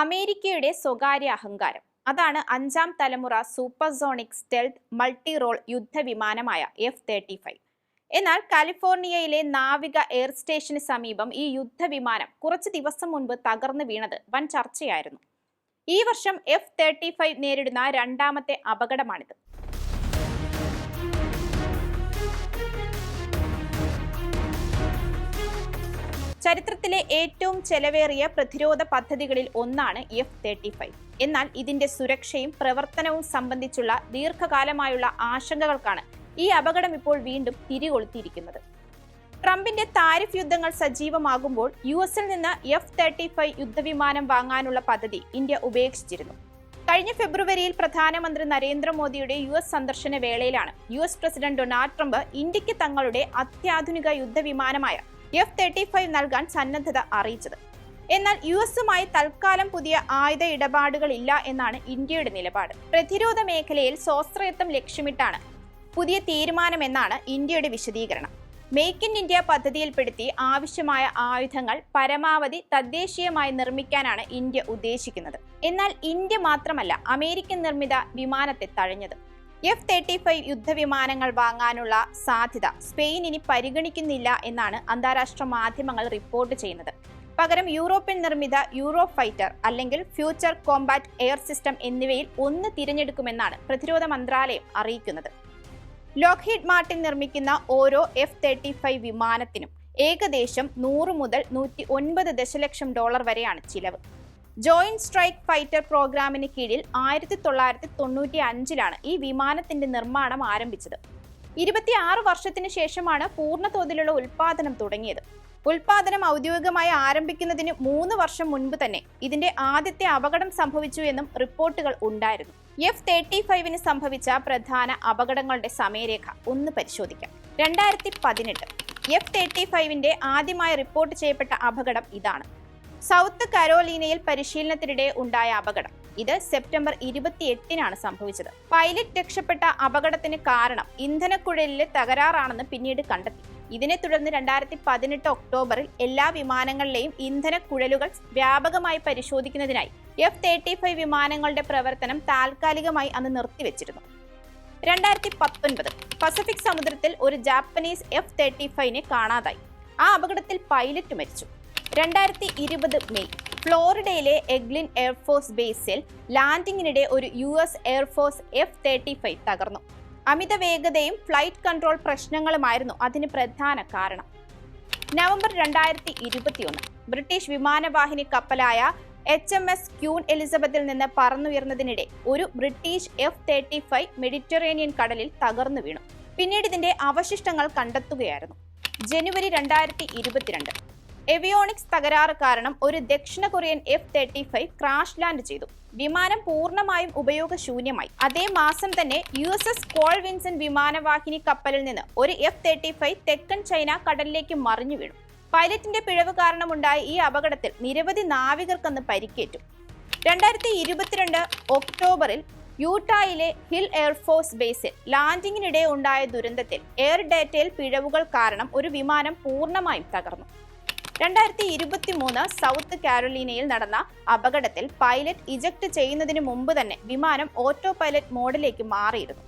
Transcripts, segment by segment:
അമേരിക്കയുടെ സ്വകാര്യ അഹങ്കാരം. അതാണ് അഞ്ചാം തലമുറ സൂപ്പർസോണിക് സ്റ്റെൽത്ത് മൾട്ടി റോൾ യുദ്ധവിമാനമായ എഫ് തേർട്ടി ഫൈവ് എന്നാൽ കാലിഫോർണിയയിലെ നാവിക എയർ സ്റ്റേഷന് സമീപം ഈ യുദ്ധവിമാനം കുറച്ച് ദിവസം മുൻപ് തകർന്നു വീണത് വൻ ചർച്ചയായിരുന്നു. ഈ വർഷം എഫ് തേർട്ടി ഫൈവ് നേരിടുന്ന രണ്ടാമത്തെ അപകടമാണിത്. ചരിത്രത്തിലെ ഏറ്റവും ചെലവേറിയ പ്രതിരോധ പദ്ധതികളിൽ ഒന്നാണ് എഫ് തേർട്ടി ഫൈവ് എന്നാൽ ഇതിന്റെ സുരക്ഷയും പ്രവർത്തനവും സംബന്ധിച്ചുള്ള ദീർഘകാലമായുള്ള ആശങ്കകൾക്കാണ് ഈ അപകടം ഇപ്പോൾ വീണ്ടും തിരികൊളുത്തിയിരിക്കുന്നത്. ട്രംപിന്റെ താരിഫ് യുദ്ധങ്ങൾ സജീവമാകുമ്പോൾ യു എസിൽ നിന്ന് എഫ് തേർട്ടി ഫൈവ് യുദ്ധവിമാനം വാങ്ങാനുള്ള പദ്ധതി ഇന്ത്യ ഉപേക്ഷിച്ചിരുന്നു. കഴിഞ്ഞ ഫെബ്രുവരിയിൽ പ്രധാനമന്ത്രി നരേന്ദ്രമോദിയുടെ യു എസ് സന്ദർശന വേളയിലാണ് U S president Donald Trump ഇന്ത്യയ്ക്ക് തങ്ങളുടെ അത്യാധുനിക യുദ്ധവിമാനമായ എഫ് തേർട്ടി ഫൈവ് നൽകാൻ സന്നദ്ധത അറിയിച്ചത്. എന്നാൽ യു എസുമായി തൽക്കാലം പുതിയ ആയുധ ഇടപാടുകളില്ല എന്നാണ് ഇന്ത്യയുടെ നിലപാട്. പ്രതിരോധ മേഖലയിൽ സ്വാശ്രയത്വം ലക്ഷ്യമിട്ടാണ് പുതിയ തീരുമാനമെന്നാണ് ഇന്ത്യയുടെ വിശദീകരണം. മേക്ക് ഇൻ ഇന്ത്യ പദ്ധതിയിൽപ്പെടുത്തി ആവശ്യമായ ആയുധങ്ങൾ പരമാവധി തദ്ദേശീയമായി നിർമ്മിക്കാനാണ് ഇന്ത്യ ഉദ്ദേശിക്കുന്നത്. എന്നാൽ ഇന്ത്യ മാത്രമല്ല അമേരിക്കൻ നിർമ്മിത വിമാനത്തെ തഴഞ്ഞത്. എഫ് തേർട്ടി ഫൈവ് യുദ്ധവിമാനങ്ങൾ വാങ്ങാനുള്ള സാധ്യത സ്പെയിൻ ഇനി പരിഗണിക്കുന്നില്ല എന്നാണ് അന്താരാഷ്ട്ര മാധ്യമങ്ങൾ റിപ്പോർട്ട് ചെയ്യുന്നത്. പകരം യൂറോപ്യൻ നിർമ്മിത യൂറോ ഫൈറ്റർ അല്ലെങ്കിൽ ഫ്യൂച്ചർ കോംബാറ്റ് എയർ സിസ്റ്റം എന്നിവയിൽ ഒന്ന് തിരഞ്ഞെടുക്കുമെന്നാണ് പ്രതിരോധ മന്ത്രാലയം അറിയിക്കുന്നത്. ലോക്ഹീഡ് മാർട്ടിൻ നിർമ്മിക്കുന്ന ഓരോ എഫ് തേർട്ടി ഫൈവ് വിമാനത്തിനും ഏകദേശം നൂറ് മുതൽ നൂറ്റി ഒൻപത് ദശലക്ഷം ഡോളർ വരെയാണ് ചിലവ്. ജോയിന്റ് സ്ട്രൈക്ക് ഫൈറ്റർ പ്രോഗ്രാമിന് കീഴിൽ ആയിരത്തി തൊള്ളായിരത്തി തൊണ്ണൂറ്റി അഞ്ചിലാണ് ഈ വിമാനത്തിന്റെ നിർമ്മാണം ആരംഭിച്ചത്. ഇരുപത്തിയാറ് വർഷത്തിന് ശേഷമാണ് പൂർണ തോതിലുള്ള ഉൽപാദനം തുടങ്ങിയത്. ഉൽപാദനം ഔദ്യോഗികമായി ആരംഭിക്കുന്നതിന് മൂന്ന് വർഷം മുൻപ് തന്നെ ഇതിന്റെ ആദ്യത്തെ അപകടം സംഭവിച്ചു എന്നും റിപ്പോർട്ടുകൾ ഉണ്ടായിരുന്നു. എഫ് തേർട്ടി ഫൈവിന് സംഭവിച്ച പ്രധാന അപകടങ്ങളുടെ സമയരേഖ ഒന്ന് പരിശോധിക്കാം. രണ്ടായിരത്തി പതിനെട്ട് എഫ് തേർട്ടി ഫൈവിന്റെ ആദ്യമായി റിപ്പോർട്ട് ചെയ്യപ്പെട്ട അപകടം ഇതാണ്. സൗത്ത് കരോലീനയിൽ പരിശീലനത്തിനിടെ ഉണ്ടായ അപകടം. ഇത് സെപ്റ്റംബർ ഇരുപത്തി എട്ടിനാണ് സംഭവിച്ചത്. പൈലറ്റ് രക്ഷപ്പെട്ട അപകടത്തിന് കാരണം ഇന്ധനക്കുഴലിലെ തകരാറാണെന്ന് പിന്നീട് കണ്ടെത്തി. ഇതിനെ തുടർന്ന് രണ്ടായിരത്തി പതിനെട്ട് ഒക്ടോബറിൽ എല്ലാ വിമാനങ്ങളിലെയും ഇന്ധനക്കുഴലുകൾ വ്യാപകമായി പരിശോധിക്കുന്നതിനായി എഫ് തേർട്ടി ഫൈവ് വിമാനങ്ങളുടെ പ്രവർത്തനം താൽക്കാലികമായി അന്ന് നിർത്തിവെച്ചിരുന്നു. രണ്ടായിരത്തി പത്തൊൻപത് പസഫിക് സമുദ്രത്തിൽ ഒരു ജാപ്പനീസ് എഫ് തേർട്ടി ഫൈവിനെ കാണാതായി. ആ അപകടത്തിൽ പൈലറ്റ് മരിച്ചു. രണ്ടായിരത്തി ഇരുപത് മെയ് ഫ്ലോറിഡയിലെ എഗ്ലിൻ എയർഫോഴ്സ് ബേസിൽ ലാൻഡിങ്ങിനിടെ ഒരു U S air force F thirty five തകർന്നു. അമിത വേഗതയും ഫ്ലൈറ്റ് കൺട്രോൾ പ്രശ്നങ്ങളുമായിരുന്നു അതിന് പ്രധാന കാരണം. നവംബർ രണ്ടായിരത്തി ഇരുപത്തിയൊന്ന് ബ്രിട്ടീഷ് വിമാനവാഹിനി കപ്പലായ എച്ച് എം എസ് ക്യൂൺ എലിസബത്തിൽ നിന്ന് പറന്നുയർന്നതിനിടെ ഒരു British F thirty five Mediterranean കടലിൽ തകർന്നു വീണു. പിന്നീട് ഇതിന്റെ അവശിഷ്ടങ്ങൾ കണ്ടെത്തുകയായിരുന്നു. ജനുവരി രണ്ടായിരത്തി ഇരുപത്തിരണ്ട് എവിയോണിക്സ് തകരാറ് കാരണം ഒരു ദക്ഷിണ Korean F thirty five crash land ചെയ്തു. വിമാനം പൂർണമായും ഉപയോഗശൂന്യമായി. അതേ മാസം തന്നെ U S S Carl Vinson വിമാനവാഹിനി കപ്പലിൽ നിന്ന് ഒരു എഫ് തേർട്ടി ഫൈവ് തെക്കൻ ചൈന കടലിലേക്ക് മറിഞ്ഞു വീണു. പൈലറ്റിന്റെ പിഴവ് കാരണമുണ്ടായ ഈ അപകടത്തിൽ നിരവധി നാവികർക്കന്ന് പരിക്കേറ്റു. രണ്ടായിരത്തി ഇരുപത്തിരണ്ട് ഒക്ടോബറിൽ യൂട്ടായിലെ ഹിൽ എയർഫോഴ്സ് ബേസിൽ ലാൻഡിങ്ങിനിടെ ഉണ്ടായ ദുരന്തത്തിൽ എയർ ഡേറ്റയിൽ പിഴവുകൾ കാരണം ഒരു വിമാനം പൂർണമായും തകർന്നു. രണ്ടായിരത്തി ഇരുപത്തി മൂന്ന് സൗത്ത് കാരോലീനയിൽ നടന്ന അപകടത്തിൽ പൈലറ്റ് ഇജക്ട് ചെയ്യുന്നതിന് മുമ്പ് തന്നെ വിമാനം ഓട്ടോ പൈലറ്റ് മോഡിലേക്ക് മാറിയിരുന്നു.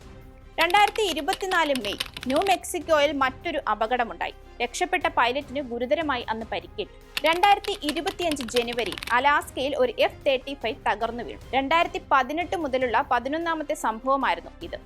രണ്ടായിരത്തി ഇരുപത്തിനാല് മെയ് ന്യൂ മെക്സിക്കോയിൽ മറ്റൊരു അപകടമുണ്ടായി. രക്ഷപ്പെട്ട പൈലറ്റിന് ഗുരുതരമായി അന്ന് പരിക്കേറ്റു. രണ്ടായിരത്തി ഇരുപത്തിയഞ്ച് ജനുവരി അലാസ്കയിൽ ഒരു എഫ് തേർട്ടി ഫൈവ് തകർന്നു വീണു. രണ്ടായിരത്തി പതിനെട്ട് മുതലുള്ള പതിനൊന്നാമത്തെ സംഭവമായിരുന്നു ഇത്.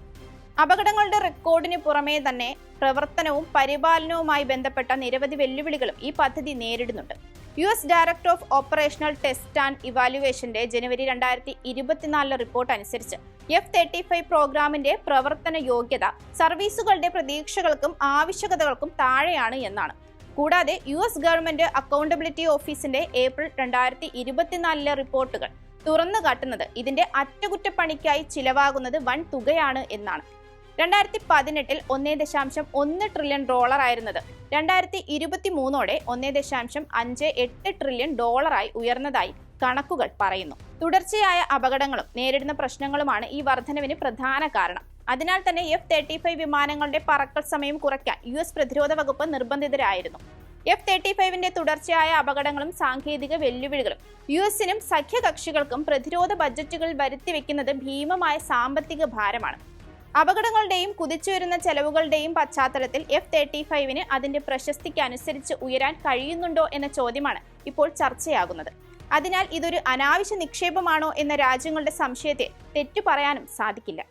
അപകടങ്ങളുടെ റെക്കോർഡിന് പുറമേ തന്നെ പ്രവർത്തനവും പരിപാലനവുമായി ബന്ധപ്പെട്ട നിരവധി വെല്ലുവിളികളും ഈ പദ്ധതി നേരിടുന്നുണ്ട്. U S director of operational test and ഇവാലുവേഷന്റെ ജനുവരി രണ്ടായിരത്തി ഇരുപത്തിനാലിലെ റിപ്പോർട്ട് അനുസരിച്ച് എഫ് തേർട്ടി ഫൈവ് പ്രോഗ്രാമിന്റെ പ്രവർത്തന യോഗ്യത സർവീസുകളുടെ പ്രതീക്ഷകൾക്കും ആവശ്യകതകൾക്കും താഴെയാണ് എന്നാണ്. കൂടാതെ യു എസ് ഗവൺമെന്റ് അക്കൗണ്ടബിലിറ്റി ഓഫീസിന്റെ ഏപ്രിൽ രണ്ടായിരത്തി ഇരുപത്തിനാലിലെ റിപ്പോർട്ടുകൾ തുറന്നു കാട്ടുന്നത് ഇതിന്റെ അറ്റകുറ്റപ്പണിക്കായി ചിലവാകുന്നത് വൻ തുകയാണ് എന്നാണ്. രണ്ടായിരത്തി പതിനെട്ടിൽ ഒന്നേ ദശാംശം ഒന്ന് ട്രില്യൺ ഡോളർ ആയിരുന്നത്. രണ്ടായിരത്തി ഇരുപത്തി മൂന്നോടെ ഒന്നേ ദശാംശം അഞ്ച് എട്ട് ട്രില്യൺ ഡോളറായി ഉയർന്നതായി കണക്കുകൾ പറയുന്നു. തുടർച്ചയായ അപകടങ്ങളും നേരിടുന്ന പ്രശ്നങ്ങളുമാണ് ഈ വർധനവിന് പ്രധാന കാരണം. അതിനാൽ തന്നെ എഫ് തേർട്ടി ഫൈവ് വിമാനങ്ങളുടെ പറക്കൽ സമയം കുറയ്ക്കാൻ യു എസ് പ്രതിരോധ വകുപ്പ് നിർബന്ധിതരായിരുന്നു. എഫ് തേർട്ടി ഫൈവിന്റെ തുടർച്ചയായ അപകടങ്ങളും സാങ്കേതിക വെല്ലുവിളികളും യു എസിനും സഖ്യകക്ഷികൾക്കും പ്രതിരോധ ബജറ്റുകൾ വരുത്തിവെക്കുന്നത് ഭീമമായ സാമ്പത്തിക ഭാരമാണ്. അപകടങ്ങളുടെയും കുതിച്ചുയരുന്ന ചെലവുകളുടെയും പശ്ചാത്തലത്തിൽ എഫ് തേർട്ടി ഫൈവിന് അതിന്റെ പ്രശസ്തിക്കനുസരിച്ച് ഉയരാൻ കഴിയുന്നുണ്ടോ എന്ന ചോദ്യമാണ് ഇപ്പോൾ ചർച്ചയാകുന്നത്. അതിനാൽ ഇതൊരു അനാവശ്യ നിക്ഷേപമാണോ എന്ന രാജ്യങ്ങളുടെ സംശയത്തെ തെറ്റു പറയാനും സാധിക്കില്ല.